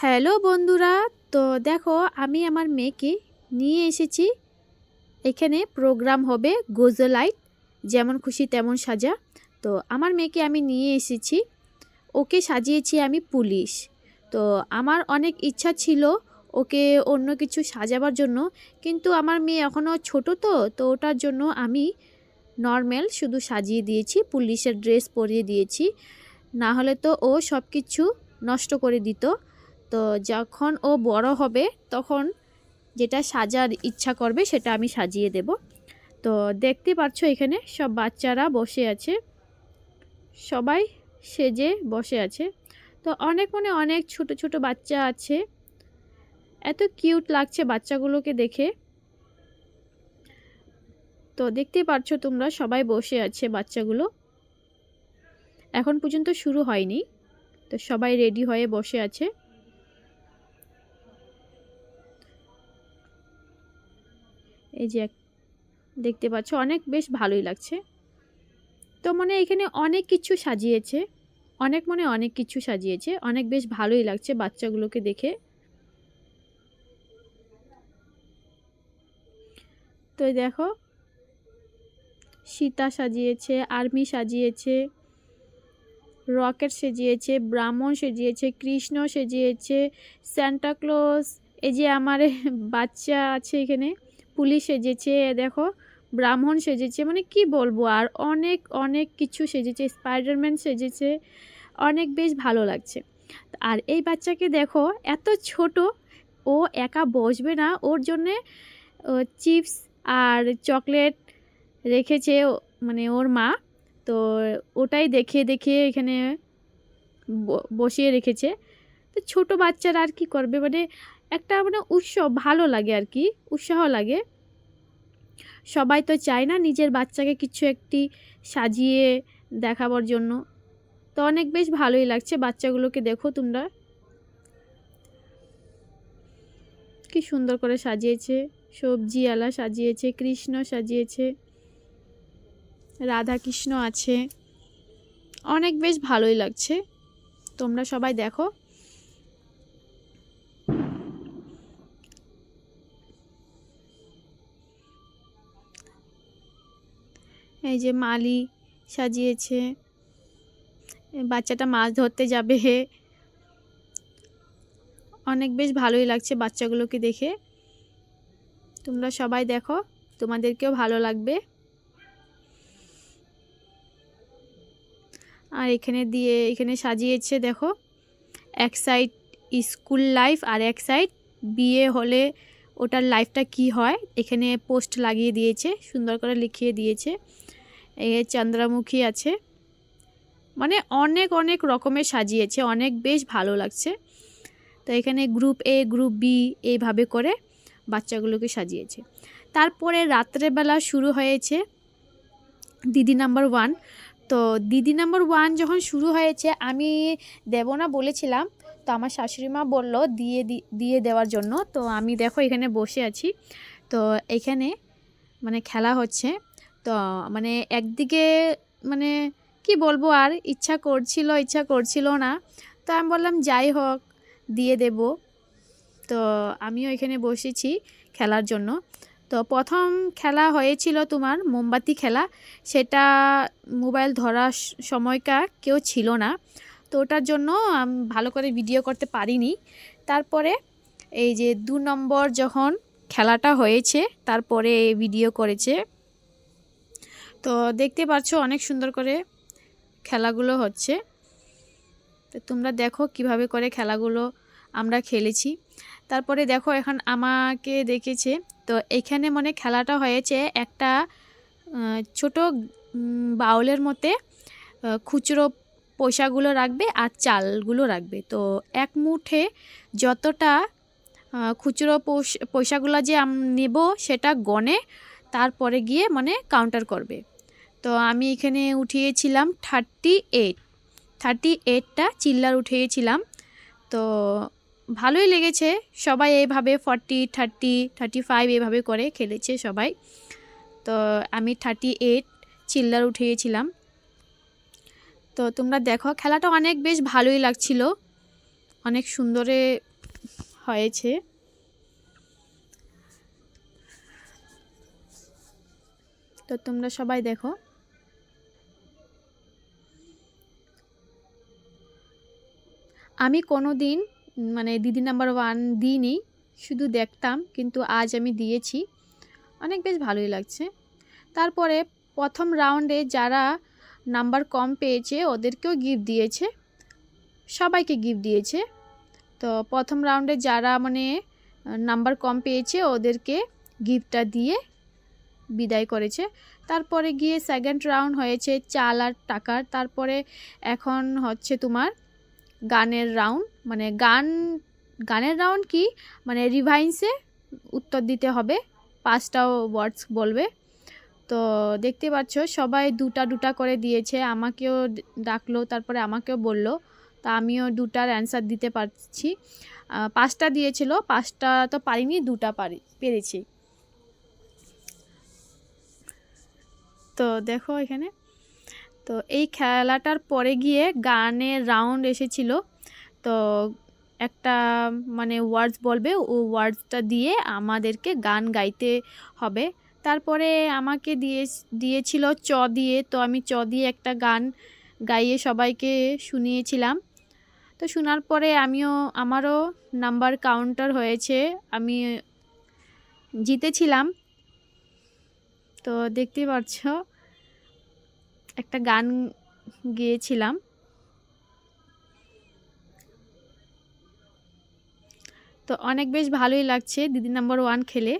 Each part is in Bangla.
হ্যালো বন্ধুরা, তো দেখো আমি আমার মেয়েকে নিয়ে এসেছি। এখানে প্রোগ্রাম হবে গোজলাইট যেমন খুশি তেমন সাজা। তো আমার মেয়েকে আমি নিয়ে এসেছি। ওকে সাজিয়েছি আমি পুলিশ। তো আমার অনেক ইচ্ছা ছিল ওকে অন্য কিছু সাজাবার জন্য, কিন্তু আমার মেয়ে এখনও ছোট তো তো ওটার জন্য আমি নর্মাল শুধু সাজিয়ে দিয়েছি, পুলিশের ড্রেস পরিয়ে দিয়েছি। না হলে তো ও সব কিছু নষ্ট করে দিত। তো যখন ও বড় হবে, তখন যেটা সাজার ইচ্ছা করবে সেটা আমি সাজিয়ে দেব। তো দেখতে পাচ্ছ এখানে সব বাচ্চারা বসে আছে। সবাই সেজে বসে আছে। তো অনেক মানে অনেক ছোট ছোট বাচ্চা আছে। এত কিউট লাগছে বাচ্চাগুলোকে দেখে। তো দেখতে পাচ্ছ তোমরা সবাই বসে আছে বাচ্চাগুলো। এখন পর্যন্ত শুরু হয়নি। তো সবাই রেডি হয়ে বসে আছে। এই যে দেখতে পাচ্ছ, অনেক বেশ ভালোই লাগছে। তো মানে এখানে অনেক কিছু সাজিয়েছে, অনেক মানে অনেক কিছু সাজিয়েছে, অনেক বেশ ভালোই লাগছে বাচ্চাগুলোকে দেখে। তো দেখো, সীতা সাজিয়েছে, আর্মি সাজিয়েছে, রকেট সেজিয়েছে, ব্রাহ্মণ সেজিয়েছে, কৃষ্ণ সেজিয়েছে স্যান্টাক্লজ এই যে আমার বাচ্চা আছে এখানে। পুলিশ সেজেছে, দেখো, ব্রাহ্মণ সেজেছে মানে কি বলব আর অনেক অনেক কিছু সেজেছে, স্পাইডারম্যান সেজেছে, অনেক বেশ ভালো লাগছে। আর এই বাচ্চাকে দেখো, এত ছোট, ও একা বসবে না, ওর জন্যে চিপস আর চকলেট রেখেছে মানে ওর মা, তো ওটাই দেখে দেখে এখানে বসিয়ে রেখেছে। তো ছোট বাচ্চারা আর কি করবে? মানে একটা মানে উৎসব, ভালো লাগে আর কি, উৎসাহ লাগে। সবাই তো চায় না নিজের বাচ্চাকে কিছু একটি সাজিয়ে দেখাবার জন্য। তো অনেক বেশ ভালোই লাগছে বাচ্চাগুলোকে দেখো তোমরা। কি সুন্দর করে সাজিয়েছে। সবজি আলা সাজিয়েছে, কৃষ্ণ সাজিয়েছে, রাধা কৃষ্ণ আছে। অনেক বেশ ভালোই লাগছে। তোমরা সবাই দেখো। এই যে মালি সাজিয়েছে। বাচ্চাটা মাছ ধরতে যাবে। অনেক বেশ ভালোই লাগছে বাচ্চাগুলোকে দেখে। তোমরা সবাই দেখো, তোমাদেরকেও ভালো লাগবে। আর এখানে দিয়ে, এখানে সাজিয়েছে, দেখো, এক সাইড স্কুল লাইফ আর এক সাইড বিয়ে হলে ওটার লাইফটা কি হয়? এখানে পোস্ট লাগিয়ে দিয়েছে, সুন্দর করে লিখিয়ে দিয়েছে। এই চন্দ্রমুখী আছে। মানে অনেক অনেক রকমের সাজিয়েছে, অনেক বেশ ভালো লাগছে। তো এখানে গ্রুপ এ গ্রুপ বি এইভাবে করে বাচ্চাগুলোকে সাজিয়েছে। তারপরে রাত্রেবেলা শুরু হয়েছে দিদি নাম্বার ওয়ান। তো দিদি নাম্বার ওয়ান যখন শুরু হয়েছে, আমি দেব না বলেছিলাম, তো আমার শাশুড়ি মা বলল দিয়ে দিয়ে দেওয়ার জন্য। তো আমি দেখো এখানে বসে আছি। তো এখানে মানে খেলা হচ্ছে। তো মানে একদিকে মানে কি বলব আর ইচ্ছা করছিল ইচ্ছা করছিল না। তো আমি বললাম, যাই হোক, দিয়ে দেব। তো আমিও এখানে বসেছি খেলার জন্য। তো প্রথম খেলা হয়েছিল তোমার মোমবাতি খেলা। সেটা মোবাইল ধরার সময়কার কেউ ছিল না। তো ওটার জন্য আমি, ভালো করে ভিডিও করতে পারিনি। তারপরে এই যে দু নম্বর যখন খেলাটা হয়েছে, তারপরে ভিডিও করেছে। তো দেখতে পাচ্ছ অনেক সুন্দর করে খেলাগুলো হচ্ছে। তো তোমরা দেখো কীভাবে করে খেলাগুলো আমরা খেলেছি। তারপরে দেখো এখন আমাকে দেখেছে, তো এখানে মানে খেলাটা হয়েছে একটা ছোট বাউলের মতে খুচরো পয়সাগুলো রাখবে আর চালগুলো রাখবে। তো এক মুঠে যতটা খুচরো পয়স- পয়সাগুলো যে নেব সেটা গনে তারপরে গিয়ে মানে কাউন্টার করবে। তো আমি এখানে উঠিয়েছিলাম থার্টি এইট থার্টি এইটটা চিল্লার উঠিয়েছিলাম। তো ভালোই লেগেছে। সবাই এইভাবে ফর্টি থার্টি থার্টি ফাইভ এভাবে করে খেলেছে সবাই। তো আমি থার্টি এইট চিল্লার উঠিয়েছিলাম। তো তোমরা দেখো, খেলাটা অনেক বেশ ভালোই লাগছিল। অনেক সুন্দরে হয়েছে। তো তোমরা সবাই দেখো। আমি কোনো দিন মানে দিদি নাম্বার ওয়ান দিইনি, শুধু দেখতাম, কিন্তু আজ আমি দিয়েছি। অনেক বেশ ভালোই লাগছে। তারপরে প্রথম রাউন্ডে যারা নাম্বার কম পেয়েছে, ওদেরকেও গিফট দিয়েছে। সবাইকে গিফট দিয়েছে। তো প্রথম রাউন্ডে যারা মানে নাম্বার কম পেয়েছে, ওদেরকে গিফটটা দিয়ে বিদায় করেছে। তারপরে গিয়ে সেকেন্ড রাউন্ড হয়েছে চাল আর টাকার। তারপরে এখন হচ্ছে তোমার গানের রাউন্ড মানে গান, গানের রাউন্ড কি? মানে রিভাইন্সে উত্তর দিতে হবে পাঁচটাও ওয়ার্ডস বলবে। তো দেখতে পাচ্ছ, সবাই দুটা দুটা করে দিয়েছে, আমাকেও ডাকলো, তারপরে আমাকেও বলল, তা আমিও দুটার অ্যান্সার দিতে পারছি। পাঁচটা দিয়েছিল, পাঁচটা তো পারিনি, দুটা পারি, পেরেছি। তো দেখো এখানে। তো এই খেলাটার পরে গিয়ে গানের রাউন্ড এসেছিল। তো একটা মানে ওয়ার্ডস বলবে, ও ওয়ার্ডসটা দিয়ে আমাদেরকে গান গাইতে হবে। তারপরে আমাকে দিয়ে, দিয়েছিল চ দিয়ে, তো আমি চ দিয়ে একটা গান গাইয়ে সবাইকে শুনিয়েছিলাম। তো শোনার পরে আমিও, আমারও নাম্বার কাউন্টার হয়েছে, আমি জিতেছিলাম। তো দেখতে পাচ্ছ একটা গান গেয়েছিলাম। তো অনেক বেশ ভালোই লাগছে দিদি নাম্বার ওয়ান খেলে।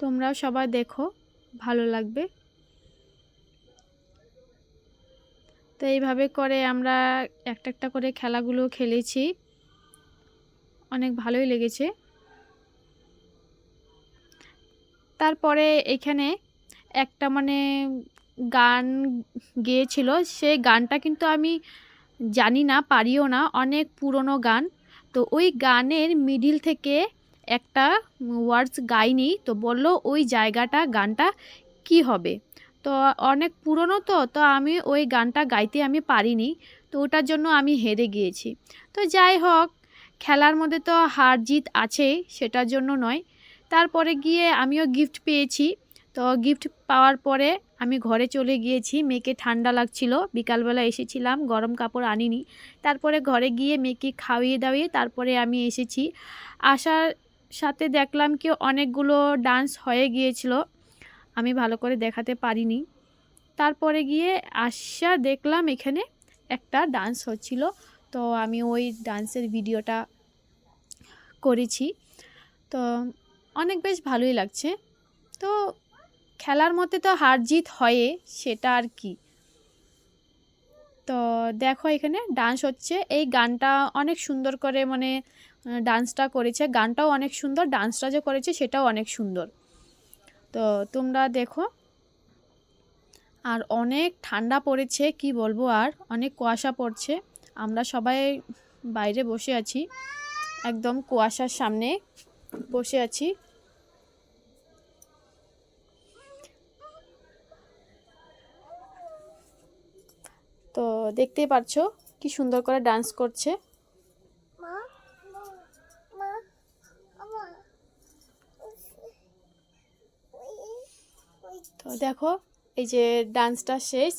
তোমরাও সবাই দেখো, ভালো লাগবে। তো এইভাবে করে আমরা একটা একটা করে খেলাগুলো খেলেছি। অনেক ভালোই লেগেছে। তারপরে এখানে একটা মানে গান গেয়েছিল, সেই গানটা কিন্তু আমি জানি না, পারিও না, অনেক পুরনো গান। তো ওই গানের মিডিল থেকে একটা ওয়ার্ডস গাইনি, তো বলল ওই জায়গাটা, গানটা কি হবে? তো অনেক পুরনো তো তো আমি ওই গানটা গাইতে আমি পারিনি, তো ওটার জন্য আমি হেরে গিয়েছি। তো যাই হোক খেলার মধ্যে তো হার জিত আছে, সেটার জন্য নয়। তারপরে গিয়ে আমিও গিফট পেয়েছি। তো গিফট পাওয়ার পরে আমি ঘরে চলে গিয়েছি, মেয়েকে ঠান্ডা লাগছিল। বিকালবেলা এসেছিলাম, গরম কাপড় আনিনি। তারপরে ঘরে গিয়ে মেয়েকে খাওয়িয়ে দাওয়িয়ে তারপরে আমি এসেছি। আসার সাথে দেখলাম কি অনেকগুলো ডান্স হয়ে গিয়েছিল। আমি ভালো করে দেখাতে পারিনি। তারপরে গিয়ে আসা দেখলাম এখানে একটা ডান্স হচ্ছিল। তো আমি ওই ডান্সের ভিডিওটা করেছি। তো অনেক বেশ ভালোই লাগছে। তো খেলার মধ্যে তো হার জিত হয়ে, সেটা আর কি। তো দেখো এখানে ডান্স হচ্ছে। এই গানটা অনেক সুন্দর করে মানে ডান্সটা করেছে। গানটাও অনেক সুন্দর ডান্সটা যে করেছে সেটাও অনেক সুন্দর। তো তোমরা দেখো। আর অনেক ঠান্ডা পড়েছে, কি বলব আর? অনেক কুয়াশা পড়ছে। আমরা সবাই বাইরে বসে আছি। একদম কুয়াশার সামনে বসে আছি। তো দেখতেই পারছ কি সুন্দর করে ডান্স করছে। তো দেখো এই যে ডান্সটা শেষ।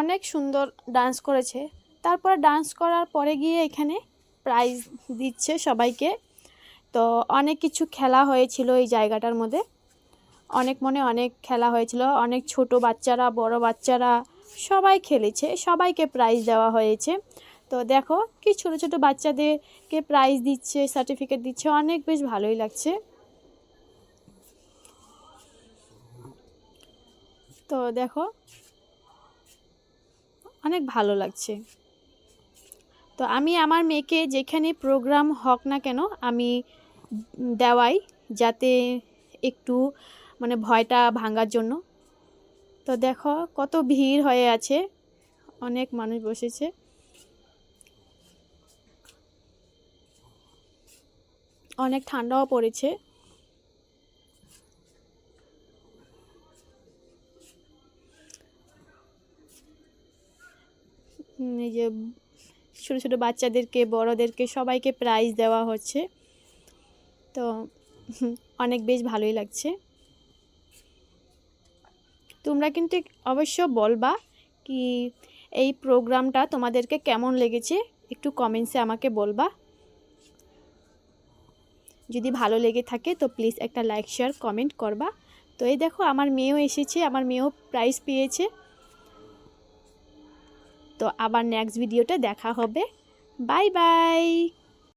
অনেক সুন্দর ডান্স করেছে। তারপর ডান্স করার পরে গিয়ে এখানে প্রাইজ দিচ্ছে সবাইকে। তো অনেক কিছু খেলা হয়েছিল এই জায়গাটার মধ্যে। অনেক মনে অনেক খেলা হয়েছিল। অনেক ছোট বাচ্চারা, বড় বাচ্চারা সবাই খেলেছে। সবাইকে প্রাইজ দেওয়া হয়েছে। তো দেখো কি ছোট ছোট বাচ্চাদেরকে প্রাইজ দিচ্ছে সার্টিফিকেট দিচ্ছে। অনেক বেশ ভালোই লাগছে। তো দেখো অনেক ভালো লাগছে। তো আমি আমার মেয়েকে যেখানে প্রোগ্রাম হোক না কেন আমি দেওয়াই যাতে একটু মানে ভয়টা ভাঙার জন্য। তো দেখো কত ভিড় হয়ে আছে, অনেক মানুষ বসেছে। অনেক ঠান্ডাও পড়েছে। এই যে ছোটো ছোটো বাচ্চাদেরকে, বড়োদেরকে সবাইকে প্রাইজ দেওয়া হচ্ছে। তো অনেক বেশ ভালোই লাগছে। তোমরা কিন্তু অবশ্য বলবা কি এই প্রোগ্রামটা তোমাদেরকে কেমন লেগেছে? একটু কমেন্টসে আমাকে বলবা। যদি ভালো লেগে থাকে তো প্লিজ একটা লাইক শেয়ার কমেন্ট করবা। তো এই দেখো আমার মেয়েও এসেছে, আমার মেয়েও প্রাইজ পেয়েছে। তো আবার নেক্সট ভিডিওটা দেখা হবে। Bye bye